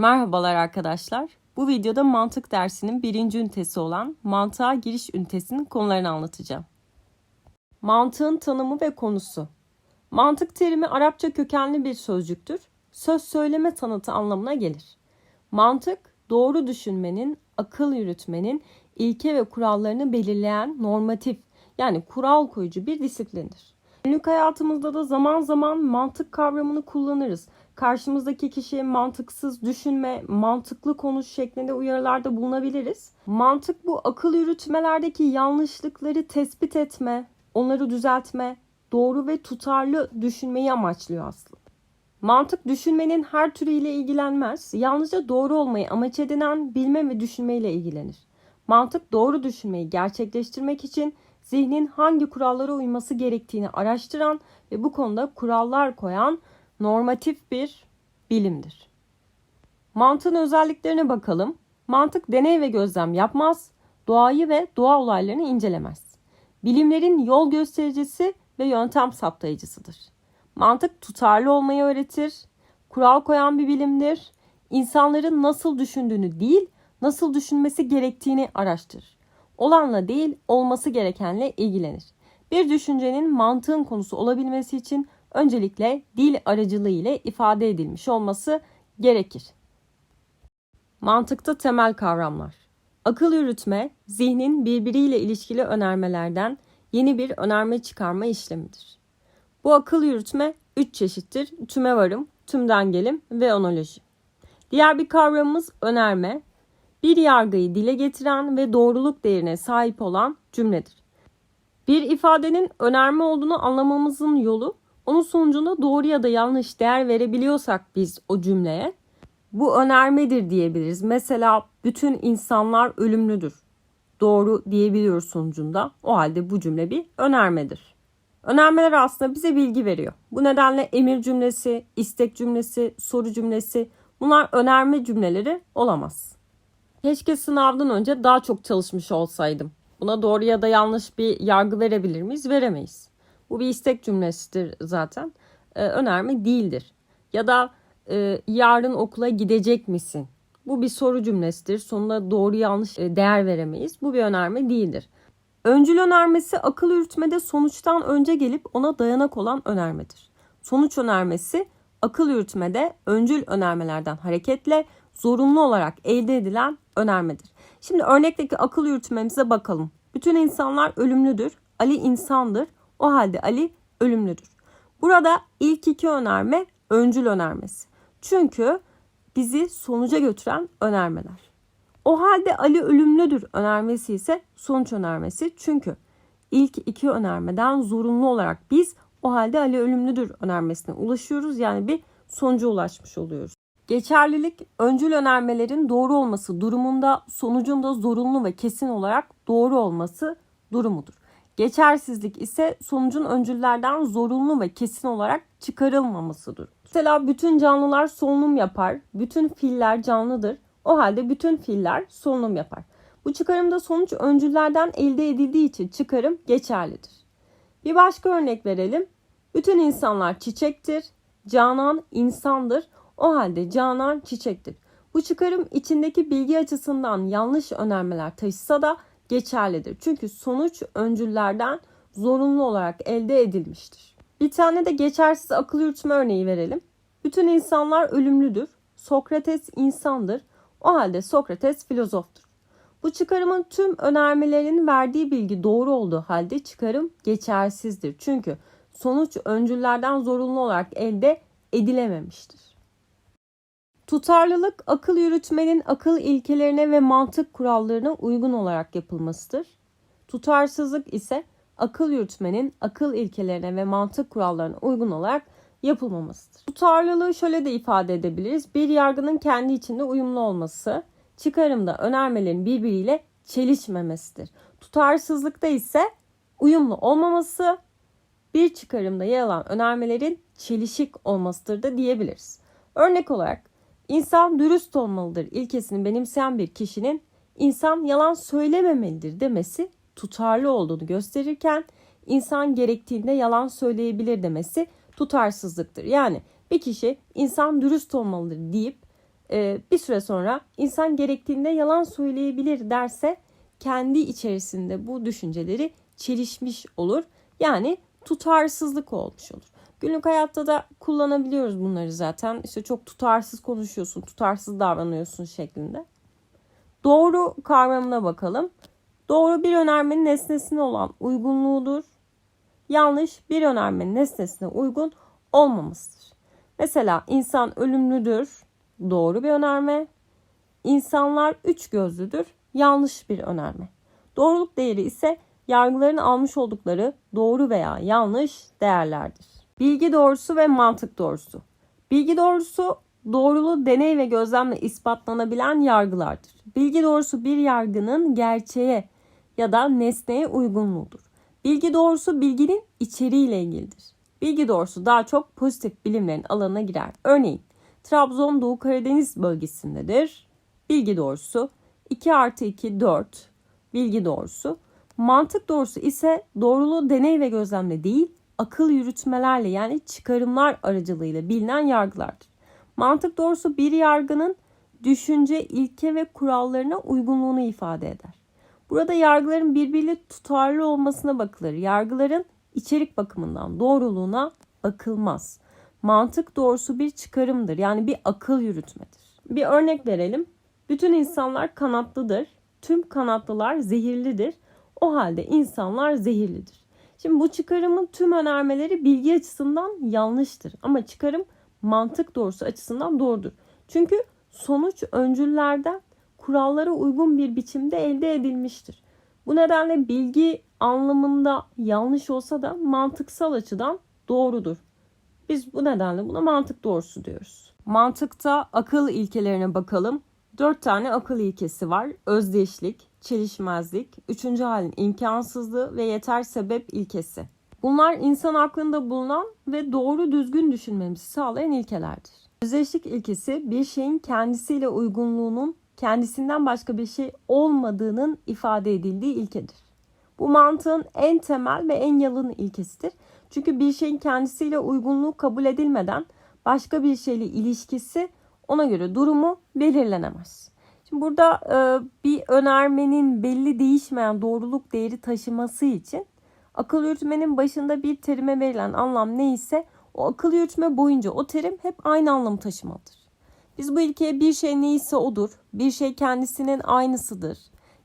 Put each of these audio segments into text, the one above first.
Merhabalar arkadaşlar. Bu videoda mantık dersinin birinci ünitesi olan mantığa giriş ünitesinin konularını anlatacağım. Mantığın tanımı ve konusu. Mantık terimi Arapça kökenli bir sözcüktür. Söz söyleme sanatı anlamına gelir. Mantık, doğru düşünmenin, akıl yürütmenin ilke ve kurallarını belirleyen normatif yani kural koyucu bir disiplindir. Günlük hayatımızda da zaman zaman mantık kavramını kullanırız. Karşımızdaki kişiye mantıksız düşünme, mantıklı konuş şeklinde uyarılarda bulunabiliriz. Mantık bu akıl yürütmelerdeki yanlışlıkları tespit etme, onları düzeltme, doğru ve tutarlı düşünmeyi amaçlıyor aslında. Mantık düşünmenin her türüyle ilgilenmez. Yalnızca doğru olmayı amaç edinen bilme ve düşünmeyle ilgilenir. Mantık doğru düşünmeyi gerçekleştirmek için zihnin hangi kurallara uyması gerektiğini araştıran ve bu konuda kurallar koyan normatif bir bilimdir. Mantığın özelliklerine bakalım. Mantık deney ve gözlem yapmaz, doğayı ve doğa olaylarını incelemez. Bilimlerin yol göstericisi ve yöntem saptayıcısıdır. Mantık tutarlı olmayı öğretir, kural koyan bir bilimdir. İnsanların nasıl düşündüğünü değil, nasıl düşünmesi gerektiğini araştırır. Olanla değil, olması gerekenle ilgilenir. Bir düşüncenin mantığın konusu olabilmesi için öncelikle dil aracılığı ile ifade edilmiş olması gerekir. Mantıkta temel kavramlar. Akıl yürütme, zihnin birbiriyle ilişkili önermelerden yeni bir önerme çıkarma işlemidir. Bu akıl yürütme üç çeşittir. Tüme varım, tümden gelim ve onoloji. Diğer bir kavramımız önerme. Bir yargıyı dile getiren ve doğruluk değerine sahip olan cümledir. Bir ifadenin önerme olduğunu anlamamızın yolu onun sonucunda doğru ya da yanlış değer verebiliyorsak biz o cümleye bu önermedir diyebiliriz. Mesela bütün insanlar ölümlüdür. Doğru diyebiliyoruz sonucunda. O halde bu cümle bir önermedir. Önermeler aslında bize bilgi veriyor. Bu nedenle emir cümlesi, istek cümlesi, soru cümlesi bunlar önerme cümleleri olamaz. Keşke sınavdan önce daha çok çalışmış olsaydım. Buna doğru ya da yanlış bir yargı verebilir miyiz? Veremeyiz. Bu bir istek cümlesidir zaten. Ee, önerme değildir. Ya da e, yarın okula gidecek misin? Bu bir soru cümlesidir. Sonuna doğru yanlış e, değer veremeyiz. Bu bir önerme değildir. Öncül önermesi akıl yürütmede sonuçtan önce gelip ona dayanak olan önermedir. Sonuç önermesi akıl yürütmede öncül önermelerden hareketle zorunlu olarak elde edilen önermedir. Şimdi örnekteki akıl yürütmemize bakalım. Bütün insanlar ölümlüdür. Ali insandır. O halde Ali ölümlüdür. Burada ilk iki önerme öncül önermesi. Çünkü bizi sonuca götüren önermeler. O halde Ali ölümlüdür önermesi ise sonuç önermesi. Çünkü ilk iki önermeden zorunlu olarak biz o halde Ali ölümlüdür önermesine ulaşıyoruz. Yani bir sonuca ulaşmış oluyoruz. Geçerlilik öncül önermelerin doğru olması durumunda sonucun da zorunlu ve kesin olarak doğru olması durumudur. Geçersizlik ise sonucun öncüllerden zorunlu ve kesin olarak çıkarılmamasıdır. Mesela bütün canlılar solunum yapar, bütün filler canlıdır. O halde bütün filler solunum yapar. Bu çıkarımda sonuç öncüllerden elde edildiği için çıkarım geçerlidir. Bir başka örnek verelim. Bütün insanlar çiçektir. Canan insandır. O halde Canan çiçektir. Bu çıkarım içindeki bilgi açısından yanlış önermeler taşısa da geçerlidir. Çünkü sonuç öncüllerden zorunlu olarak elde edilmiştir. Bir tane de geçersiz akıl yürütme örneği verelim. Bütün insanlar ölümlüdür. Sokrates insandır. O halde Sokrates filozoftur. Bu çıkarımın tüm önermelerin verdiği bilgi doğru olduğu halde çıkarım geçersizdir. Çünkü sonuç öncüllerden zorunlu olarak elde edilememiştir. Tutarlılık akıl yürütmenin akıl ilkelerine ve mantık kurallarına uygun olarak yapılmasıdır. Tutarsızlık ise akıl yürütmenin akıl ilkelerine ve mantık kurallarına uygun olarak yapılmamasıdır. Tutarlılığı şöyle de ifade edebiliriz. Bir yargının kendi içinde uyumlu olması, çıkarımda önermelerin birbiriyle çelişmemesidir. Tutarsızlıkta ise uyumlu olmaması, bir çıkarımda yer alan önermelerin çelişik olmasıdır da diyebiliriz. Örnek olarak İnsan dürüst olmalıdır ilkesini benimseyen bir kişinin insan yalan söylememelidir demesi tutarlı olduğunu gösterirken insan gerektiğinde yalan söyleyebilir demesi tutarsızlıktır. Yani bir kişi insan dürüst olmalıdır deyip e, bir süre sonra insan gerektiğinde yalan söyleyebilir derse kendi içerisinde bu düşünceleri çelişmiş olur. Yani tutarsızlık olmuş olur. Günlük hayatta da kullanabiliyoruz bunları zaten. İşte çok tutarsız konuşuyorsun, tutarsız davranıyorsun şeklinde. Doğru kavramına bakalım. Doğru bir önermenin nesnesine olan uygunluğudur. Yanlış bir önermenin nesnesine uygun olmamasıdır. Mesela insan ölümlüdür. Doğru bir önerme. İnsanlar üç gözlüdür. Yanlış bir önerme. Doğruluk değeri ise yargıların almış oldukları doğru veya yanlış değerlerdir. Bilgi doğrusu ve mantık doğrusu. Bilgi doğrusu doğruluğu deney ve gözlemle ispatlanabilen yargılardır. Bilgi doğrusu bir yargının gerçeğe ya da nesneye uygunluğudur. Bilgi doğrusu bilginin içeriğiyle ilgilidir. Bilgi doğrusu daha çok pozitif bilimlerin alanına girer. Örneğin Trabzon Doğu Karadeniz bölgesindedir. Bilgi doğrusu 2 artı 2 4 bilgi doğrusu. Mantık doğrusu ise doğruluğu deney ve gözlemle değil akıl yürütmelerle yani çıkarımlar aracılığıyla bilinen yargılardır. Mantık doğrusu bir yargının düşünce, ilke ve kurallarına uygunluğunu ifade eder. Burada yargıların birbiriyle tutarlı olmasına bakılır. Yargıların içerik bakımından doğruluğuna bakılmaz. Mantık doğrusu bir çıkarımdır. Yani bir akıl yürütmedir. Bir örnek verelim. Bütün insanlar kanatlıdır. Tüm kanatlılar zehirlidir. O halde insanlar zehirlidir. Şimdi bu çıkarımın tüm önermeleri bilgi açısından yanlıştır. Ama çıkarım mantık doğrusu açısından doğrudur. Çünkü sonuç öncüllerden kurallara uygun bir biçimde elde edilmiştir. Bu nedenle bilgi anlamında yanlış olsa da mantıksal açıdan doğrudur. Biz bu nedenle buna mantık doğrusu diyoruz. Mantıkta akıl ilkelerine bakalım. Dört tane akıl ilkesi var. Özdeşlik, çelişmezlik, üçüncü halin imkansızlığı ve yeter sebep ilkesi. Bunlar insan aklında bulunan ve doğru düzgün düşünmemizi sağlayan ilkelerdir. Özdeşlik ilkesi bir şeyin kendisiyle uygunluğunun kendisinden başka bir şey olmadığının ifade edildiği ilkedir. Bu mantığın en temel ve en yalın ilkesidir. Çünkü bir şeyin kendisiyle uygunluğu kabul edilmeden başka bir şeyle ilişkisi ona göre durumu belirlenemez. Şimdi burada e, bir önermenin belli değişmeyen doğruluk değeri taşıması için akıl yürütmenin başında bir terime verilen anlam neyse o akıl yürütme boyunca o terim hep aynı anlamı taşımalıdır. Biz bu ilkeye bir şey neyse odur, bir şey kendisinin aynısıdır.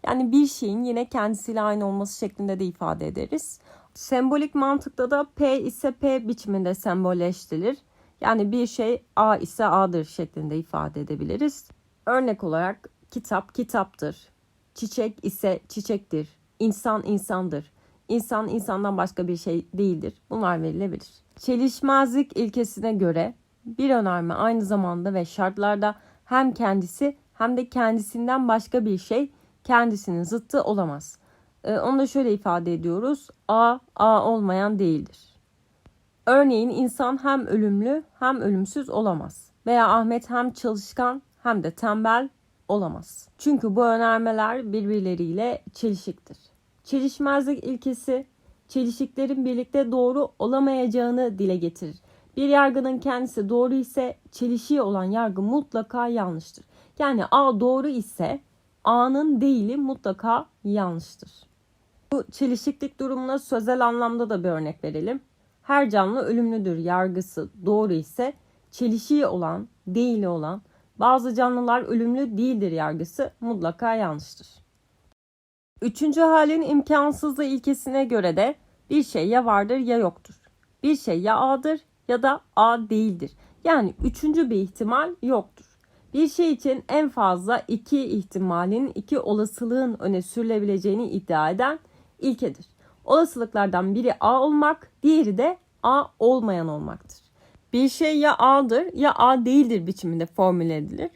Yani bir şeyin yine kendisiyle aynı olması şeklinde de ifade ederiz. Sembolik mantıkta da P ise P biçiminde sembolleştirilir. Yani bir şey A ise A'dır şeklinde ifade edebiliriz. Örnek olarak kitap kitaptır. Çiçek ise çiçektir. İnsan insandır. İnsan insandan başka bir şey değildir. Bunlar verilebilir. Çelişmezlik ilkesine göre bir önerme aynı zamanda ve şartlarda hem kendisi hem de kendisinden başka bir şey kendisinin zıttı olamaz. Ee, onu da şöyle ifade ediyoruz. A, A olmayan değildir. Örneğin insan hem ölümlü hem ölümsüz olamaz. Veya Ahmet hem çalışkan hem de tembel olamaz. Çünkü bu önermeler birbirleriyle çelişiktir. Çelişmezlik ilkesi çelişiklerin birlikte doğru olamayacağını dile getirir. Bir yargının kendisi doğru ise çelişiği olan yargı mutlaka yanlıştır. Yani A doğru ise A'nın değili mutlaka yanlıştır. Bu çelişiklik durumuna sözel anlamda da bir örnek verelim. Her canlı ölümlüdür yargısı doğru ise çelişiği olan, değili olan bazı canlılar ölümlü değildir yargısı mutlaka yanlıştır. Üçüncü halin imkansızlığı ilkesine göre de bir şey ya vardır ya yoktur. Bir şey ya A'dır ya da A değildir. Yani üçüncü bir ihtimal yoktur. Bir şey için en fazla iki ihtimalin, iki olasılığın öne sürülebileceğini iddia eden ilkedir. Olasılıklardan biri A olmak, diğeri de A olmayan olmaktır. Bir şey ya A'dır ya A değildir biçiminde formüle edilir.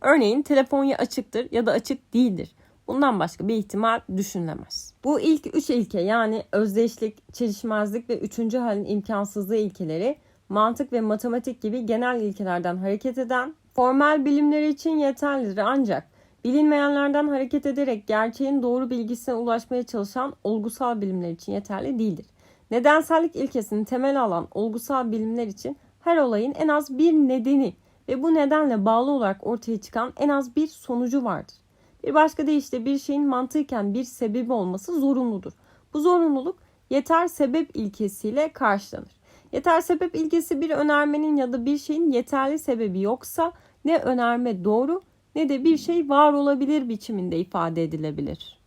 Örneğin telefon ya açıktır ya da açık değildir. Bundan başka bir ihtimal düşünülemez. Bu ilk üç ilke yani özdeşlik, çelişmezlik ve üçüncü halin imkansızlığı ilkeleri mantık ve matematik gibi genel ilkelerden hareket eden formel bilimler için yeterlidir ancak bilinmeyenlerden hareket ederek gerçeğin doğru bilgisine ulaşmaya çalışan olgusal bilimler için yeterli değildir. Nedensellik ilkesini temel alan olgusal bilimler için her olayın en az bir nedeni ve bu nedenle bağlı olarak ortaya çıkan en az bir sonucu vardır. Bir başka deyişle bir şeyin mantıken bir sebebi olması zorunludur. Bu zorunluluk yeter sebep ilkesiyle karşılanır. Yeter sebep ilkesi bir önermenin ya da bir şeyin yeterli sebebi yoksa ne önerme doğru ne de bir şey var olabilir biçiminde ifade edilebilir.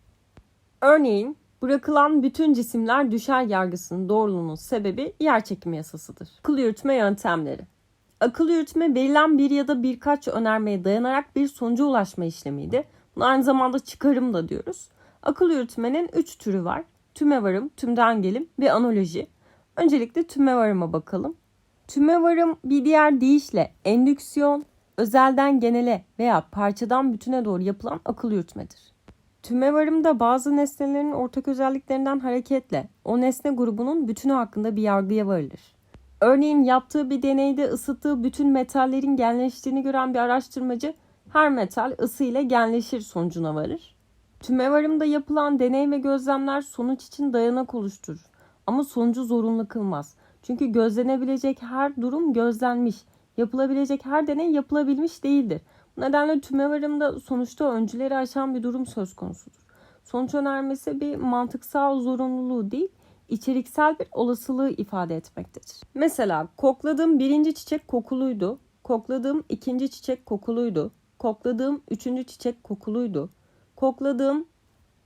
Örneğin bırakılan bütün cisimler düşer yargısının doğruluğunun sebebi yerçekimi yasasıdır. Akıl yürütme yöntemleri Akıl yürütme verilen bir ya da birkaç önermeye dayanarak bir sonuca ulaşma işlemiydi. Buna aynı zamanda çıkarım da diyoruz. Akıl yürütmenin üç türü var. Tümevarım, tümden gelim ve analoji. Öncelikle tümevarıma bakalım. Tümevarım bir diğer deyişle endüksiyon, özelden genele veya parçadan bütüne doğru yapılan akıl yürütmedir. Tümevarımda bazı nesnelerin ortak özelliklerinden hareketle o nesne grubunun bütünü hakkında bir yargıya varılır. Örneğin yaptığı bir deneyde ısıttığı bütün metallerin genleştiğini gören bir araştırmacı her metal ısı ile genleşir sonucuna varır. Tümevarımda yapılan deney ve gözlemler sonuç için dayanak oluşturur. Ama sonucu zorunlu kılmaz. Çünkü gözlenebilecek her durum gözlenmiş, yapılabilecek her deney yapılabilmiş değildir. Bu nedenle tümevarımda sonuçta öncüleri aşan bir durum söz konusudur. Sonuç önermesi bir mantıksal zorunluluğu değil, içeriksel bir olasılığı ifade etmektedir. Mesela kokladığım birinci çiçek kokuluydu, kokladığım ikinci çiçek kokuluydu, kokladığım üçüncü çiçek kokuluydu, kokladığım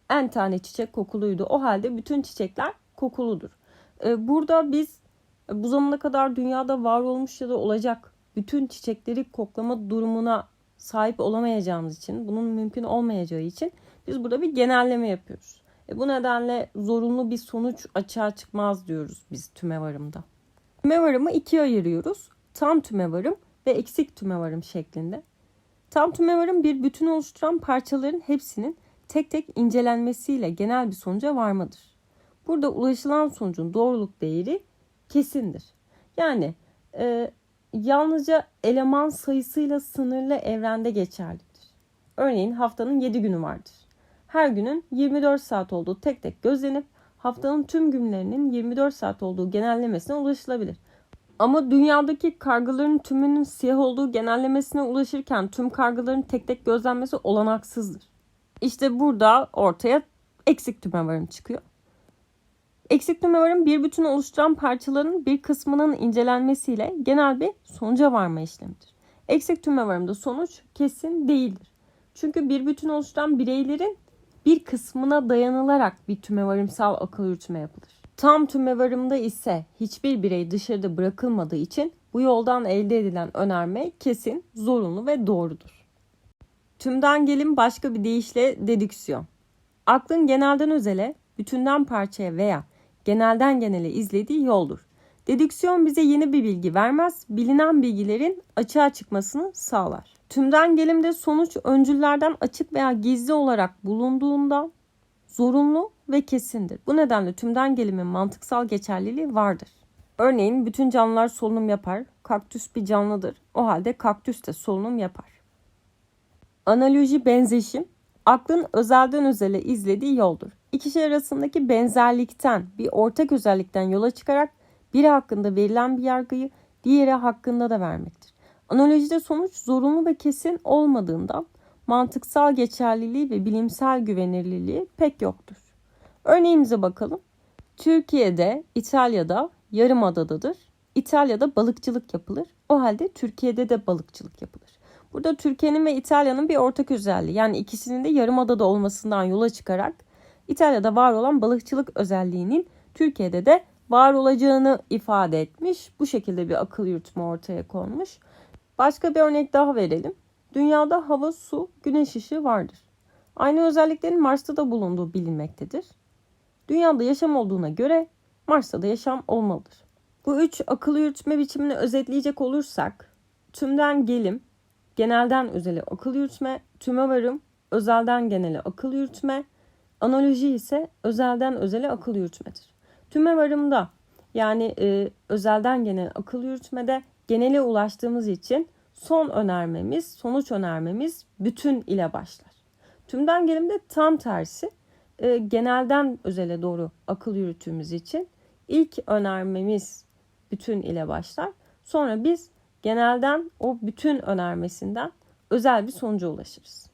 en tane çiçek kokuluydu. O halde bütün çiçekler kokuludur. Ee, burada biz bu zamana kadar dünyada var olmuş ya da olacak bütün çiçekleri koklama durumuna sahip olamayacağımız için, bunun mümkün olmayacağı için biz burada bir genelleme yapıyoruz. E bu nedenle zorunlu bir sonuç açığa çıkmaz diyoruz biz tümevarımda. Tümevarımı ikiye ayırıyoruz. Tam tümevarım ve eksik tümevarım şeklinde. Tam tümevarım bir bütün oluşturan parçaların hepsinin tek tek incelenmesiyle genel bir sonuca varmadır. Burada ulaşılan sonucun doğruluk değeri kesindir. Yani e, yalnızca eleman sayısıyla sınırlı evrende geçerlidir. Örneğin haftanın 7 günü vardır. Her günün 24 saat olduğu tek tek gözlenip haftanın tüm günlerinin 24 saat olduğu genellemesine ulaşılabilir. Ama dünyadaki kargaların tümünün siyah olduğu genellemesine ulaşırken tüm kargaların tek tek gözlenmesi olanaksızdır. İşte burada ortaya eksik tümevarım çıkıyor. Eksik tümevarım bir bütün oluşturan parçaların bir kısmının incelenmesiyle genel bir sonuca varma işlemidir. Eksik tümevarımda sonuç kesin değildir. Çünkü bir bütün oluşturan bireylerin bir kısmına dayanılarak bir tümevarımsal akıl yürütme yapılır. Tam tümevarımda ise hiçbir birey dışarıda bırakılmadığı için bu yoldan elde edilen önerme kesin, zorunlu ve doğrudur. Tümden gelim başka bir deyişle dedüksiyon. Aklın genelden özele, bütünden parçaya veya genelden genele izlediği yoldur. Dedüksiyon bize yeni bir bilgi vermez, bilinen bilgilerin açığa çıkmasını sağlar. Tümden gelimde sonuç öncüllerden açık veya gizli olarak bulunduğunda zorunlu ve kesindir. Bu nedenle tümden gelimin mantıksal geçerliliği vardır. Örneğin bütün canlılar solunum yapar. Kaktüs bir canlıdır. O halde kaktüs de solunum yapar. Analoji benzeşim aklın özelden özele izlediği yoldur. İki şey arasındaki benzerlikten, bir ortak özellikten yola çıkarak biri hakkında verilen bir yargıyı diğeri hakkında da vermektir. Analojide sonuç zorunlu ve kesin olmadığından mantıksal geçerliliği ve bilimsel güvenilirliği pek yoktur. Örneğimize bakalım. Türkiye'de, İtalya'da yarımadadadır. İtalya'da balıkçılık yapılır. O halde Türkiye'de de balıkçılık yapılır. Burada Türkiye'nin ve İtalya'nın bir ortak özelliği yani ikisinin de yarımadada olmasından yola çıkarak İtalya'da var olan balıkçılık özelliğinin Türkiye'de de var olacağını ifade etmiş. Bu şekilde bir akıl yürütme ortaya konmuş. Başka bir örnek daha verelim. Dünyada hava, su, güneş ışığı vardır. Aynı özelliklerin Mars'ta da bulunduğu bilinmektedir. Dünyada yaşam olduğuna göre Mars'ta da yaşam olmalıdır. Bu üç akıl yürütme biçimini özetleyecek olursak tümden gelim, genelden özele akıl yürütme, tüme varım, özelden genele akıl yürütme, analoji ise özelden özele akıl yürütmedir. Tüme varımda yani e, özelden genel akıl yürütmede genele ulaştığımız için son önermemiz, sonuç önermemiz bütün ile başlar. Tümden gelimde tam tersi e, genelden özele doğru akıl yürüttüğümüz için ilk önermemiz bütün ile başlar. Sonra biz genelden o bütün önermesinden özel bir sonuca ulaşırız.